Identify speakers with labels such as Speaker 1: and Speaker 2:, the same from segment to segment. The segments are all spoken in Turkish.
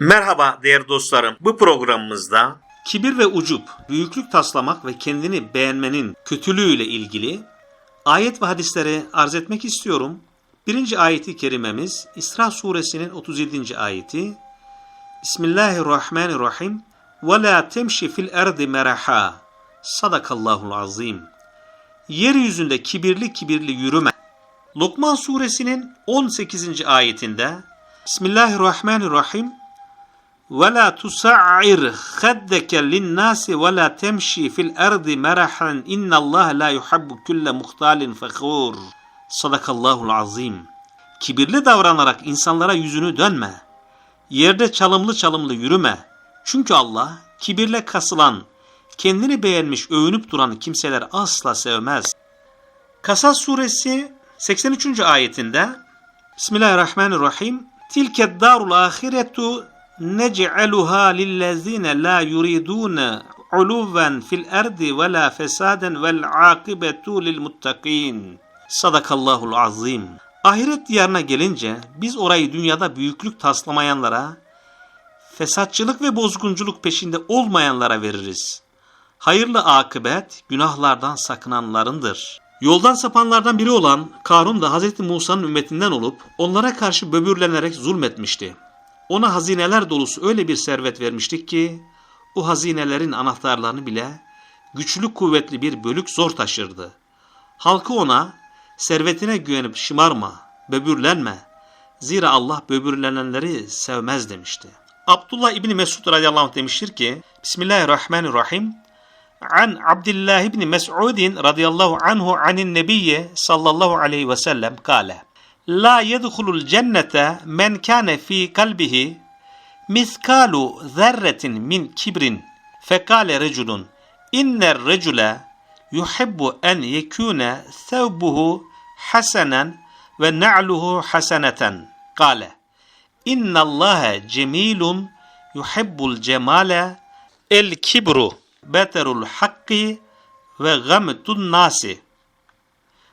Speaker 1: Merhaba değerli dostlarım. Bu programımızda kibir ve ucup, büyüklük taslamak ve kendini beğenmenin kötülüğüyle ilgili ayet ve hadisleri arz etmek istiyorum. Birinci ayeti kerimemiz İsra suresinin 37. ayeti. Bismillahirrahmanirrahim. Ve la temşi fil erdi meraha. Sadakallahul azim. Yeryüzünde kibirli kibirli yürüme. Lokman suresinin 18. ayetinde Bismillahirrahmanirrahim ve la tusa'ir haddeke linnâsi ve la temşi fil erdi merahen innallâhe la yuhabbu külle muhtalin fekûr. Sadakallahul azim. Kibirli davranarak insanlara yüzünü dönme. Yerde çalımlı çalımlı yürüme. Çünkü Allah kibirle kasılan, kendini beğenmiş, övünüp duran kimseler asla sevmez. Kasas suresi 83. ayetinde Bismillahirrahmanirrahim. Tilke darul ahiretu yuridun uluven fil erdi ve la fesaden vel akibetu lil muttakin. Sadakallahul azim. Ahiret diyarına gelince biz orayı dünyada büyüklük taslamayanlara, fesatçılık ve bozgunculuk peşinde olmayanlara veririz. Hayırlı akıbet günahlardan sakınanlarındır. Yoldan sapanlardan biri olan Karun da Hz. Musa'nın ümmetinden olup onlara karşı böbürlenerek zulmetmişti. Ona hazineler dolusu öyle bir servet vermiştik ki o hazinelerin anahtarlarını bile güçlü kuvvetli bir bölük zor taşırdı. Halkı ona servetine güvenip şımarma, böbürlenme. Zira Allah böbürlenenleri sevmez demişti. Abdullah İbni Mesud radıyallahu anh demiştir ki Bismillahirrahmanirrahim An Abdullah İbni Mes'udin radıyallahu anhu anin nebiyye sallallahu aleyhi ve sellem kâle La yedhulul cennete men kâne fî kalbihi miskalu zerretin min kibrin. Fekale reculun inner recule yuhibbu en yekûne thevbuhu hasenen ve na'luhu haseneten. Kâle innallâhe cemilun yuhibbul cemale el kibru beterul hakki ve gamtun nasi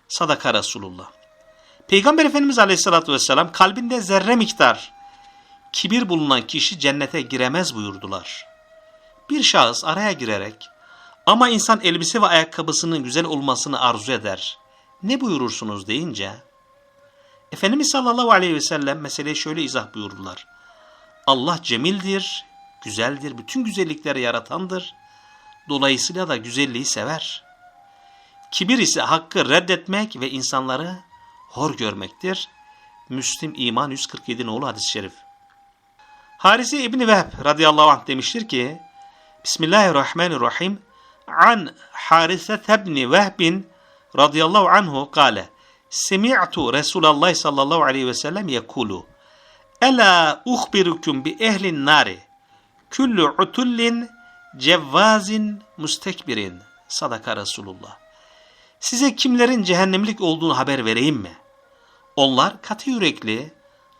Speaker 1: sadaka Resulullah Peygamber Efendimiz Aleyhisselatü Vesselam kalbinde zerre miktar kibir bulunan kişi cennete giremez buyurdular. Bir şahıs araya girerek ama insan elbise ve ayakkabısının güzel olmasını arzu eder. Ne buyurursunuz deyince Efendimiz sallallahu aleyhi ve sellem meseleyi şöyle izah buyurdular. Allah cemildir, güzeldir, bütün güzellikleri yaratandır. Dolayısıyla da güzelliği sever. Kibir ise hakkı reddetmek ve insanları hor görmektir. Müslim İman 147 nolu hadis-i şerif. Harise İbni Vehb radıyallahu anh demiştir ki Bismillahirrahmanirrahim An Harise ibni Vehbin radıyallahu anhu kale Semi'tu Resulallah sallallahu aleyhi ve sellem yekulu Ela uhbirukum bi ehlin nari Kullu utullin cevvazin mustekbirin Sadaka Resulullah Size kimlerin cehennemlik olduğunu haber vereyim mi? Onlar katı yürekli,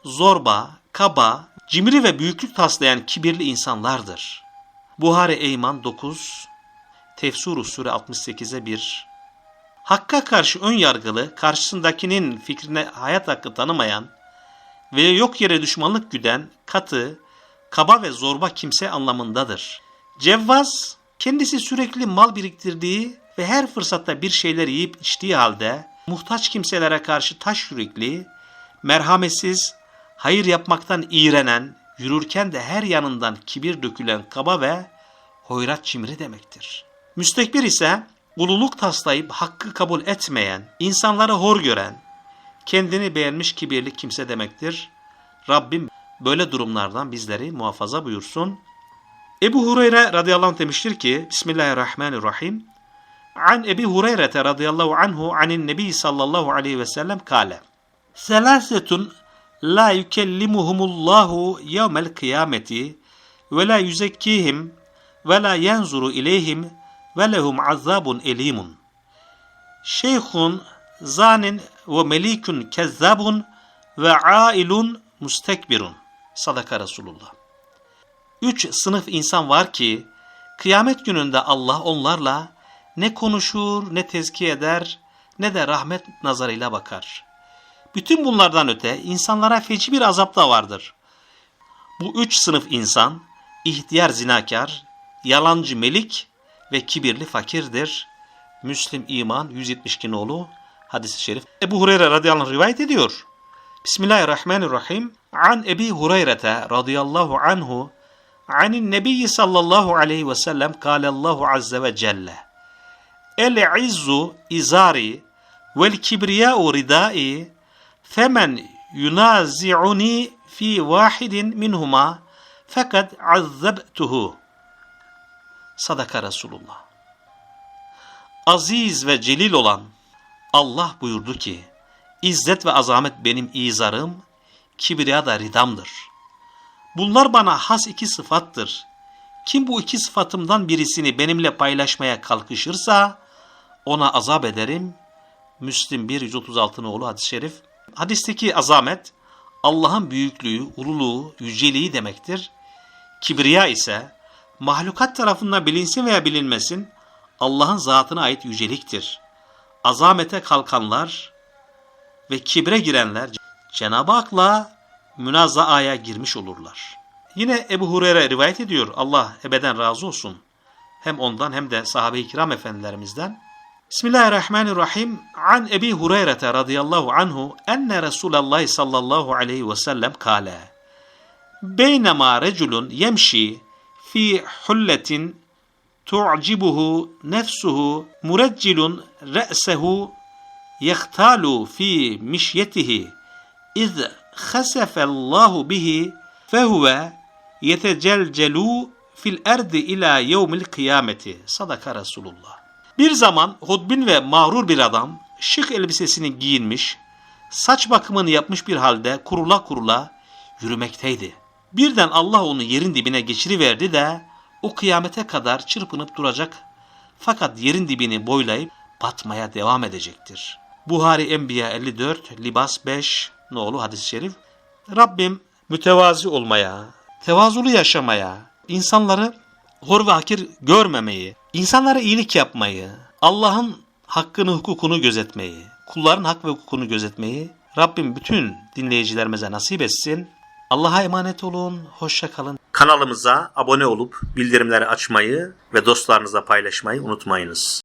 Speaker 1: zorba, kaba, cimri ve büyüklük taslayan kibirli insanlardır. Buhari Eyman 9, Tefsir Sure 68'e 1. Hakka karşı ön yargılı, karşısındakinin fikrine hayat hakkı tanımayan ve yok yere düşmanlık güden, katı, kaba ve zorba kimse anlamındadır. Cevvaz, kendisi sürekli mal biriktirdiği ve her fırsatta bir şeyler yiyip içtiği halde muhtaç kimselere karşı taş yürekli, merhametsiz, hayır yapmaktan iğrenen, yürürken de her yanından kibir dökülen kaba ve hoyrat cimri demektir. Müstekbir ise ululuk taslayıp hakkı kabul etmeyen, insanları hor gören, kendini beğenmiş kibirli kimse demektir. Rabbim böyle durumlardan bizleri muhafaza buyursun. Ebu Hureyre radıyallahu anh demiştir ki Bismillahirrahmanirrahim An Ebi Hureyre radıyallahu anhu anin nebi sallallahu aleyhi ve sellem kâle Selâsetun la yukellimuhumullahu yevmel kıyameti ve la yüzekkihim ve la yenzuru ileyhim ve lehum azabun elimun. Şeyhun zanin ve melikun kezzabun ve ailun mustekbirun. Sadaka Resulullah. Üç sınıf insan var ki kıyamet gününde Allah onlarla ne konuşur, ne tezkiye eder, ne de rahmet nazarıyla bakar. Bütün bunlardan öte insanlara feci bir azap da vardır. Bu üç sınıf insan, ihtiyar zinakar, yalancı melik ve kibirli fakirdir. Müslim İman 172 nolu hadisi şerif. Ebu Hureyre radıyallahu anh rivayet ediyor. Bismillahirrahmanirrahim. An Ebi Hureyre'te radıyallahu anhu anin nebiyyi sallallahu aleyhi ve sellem kâlallahu azze ve celle. El izzu izari vel kibriya'u ridai femen yunazi'uni fi vahidin minhuma fakat azzabtuhu. Sadaka Resulullah. Aziz ve celil olan Allah buyurdu ki, İzzet ve azamet benim izarım, kibriya da ridamdır. Bunlar bana has iki sıfattır. Kim bu iki sıfatımdan birisini benimle paylaşmaya kalkışırsa, ona azap ederim. Müslim 1 136 oğlu hadis-i şerif. Hadisteki azamet Allah'ın büyüklüğü, ululuğu, yüceliği demektir. Kibriya ise mahlukat tarafından bilinsin veya bilinmesin Allah'ın zatına ait yüceliktir. Azamete kalkanlar ve kibre girenler Cenab-ı Hak'la münazaaya girmiş olurlar. Yine Ebu Hureyre rivayet ediyor. Allah ebeden razı olsun. Hem ondan hem de sahabe-i kiram efendilerimizden. Bismillahirrahmanirrahim. An Ebi Hureyre radıyallahu anhu enne Resulallah sallallahu aleyhi ve sellem kâle. Beynema reculun yemşi fi hulletin tu'cibuhu nefsuhu mureccilun re'sehu yehtalu fi mişyetihi iz khasafallahu bihi fehuve yetecelcelu fil erdi ila yevmil kıyameti. Sadaka Resulullah. Bir zaman hudbin ve mağrur bir adam şık elbisesini giyinmiş, saç bakımını yapmış bir halde kurula kurula yürümekteydi. Birden Allah onu yerin dibine geçiriverdi de o kıyamete kadar çırpınıp duracak fakat yerin dibini boylayıp batmaya devam edecektir. Buhari Enbiya 54, Libas 5 nolu hadis-i şerif. Rabbim mütevazi olmaya, tevazulu yaşamaya, insanları hor ve hakir görmemeyi, insanlara iyilik yapmayı, Allah'ın hakkını, hukukunu gözetmeyi, kulların hak ve hukukunu gözetmeyi Rabbim bütün dinleyicilerimize nasip etsin. Allah'a emanet olun, hoşça kalın. Kanalımıza abone olup bildirimleri açmayı ve dostlarınızla paylaşmayı unutmayınız.